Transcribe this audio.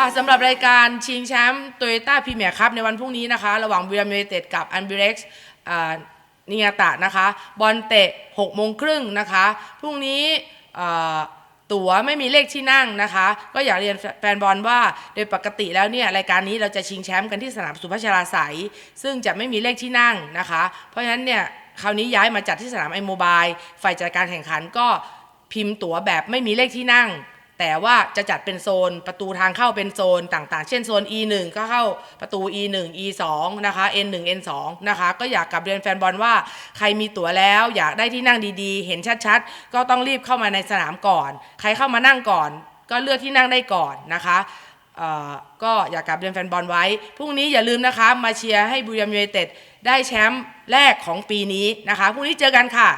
ค่ะสำหรับรายการชิงแชมป์โตโยต้าพรีเมียร์คัพในวันพรุ่งนี้นะคะ ระหว่างเวียมยูไนเต็ดกับอันบิเร็กซ์นิยาตะนะคะ บอลเตะ6โมงครึ่งนะคะ พรุ่งนี้ตั๋วไม่มีเลขที่นั่งนะคะ ก็อยากเรียนแฟนบอลว่าโดยปกติแล้วเนี่ยรายการนี้เราจะชิงแชมป์กันที่สนามสุพัชราไสยซึ่งจะไม่มีเลขที่นั่งนะคะ เพราะฉะนั้นเนี่ยคราวนี้ย้ายมาจัดที่สนามไอโมบายฝ่ายจัดการแข่งขันก็พิมพ์ตั๋วแบบไม่มีเลขที่นั่ง แต่ว่าจะจัดเป็นโซนประตูทางเข้าเป็นโซนต่างๆ เช่นโซน E1 ก็เข้าประตู E1 E2 นะคะ N1 N2 นะคะก็อยากกลับเรียนแฟนบอลว่าใครมีตั๋วแล้ว อยากได้ที่นั่งดีๆ เห็นชัดๆ ก็ต้องรีบเข้ามาในสนามก่อน ใครเข้ามานั่งก่อน ก็เลือกที่นั่งได้ก่อนนะคะก็อยากกลับเรียนแฟนบอลไว้ พรุ่งนี้อย่าลืมนะคะมาเชียร์ให้บุรีรัมย์ยูไนเต็ดได้แชมป์แรกของปีนี้นะคะพรุ่งนี้เจอกันค่ะ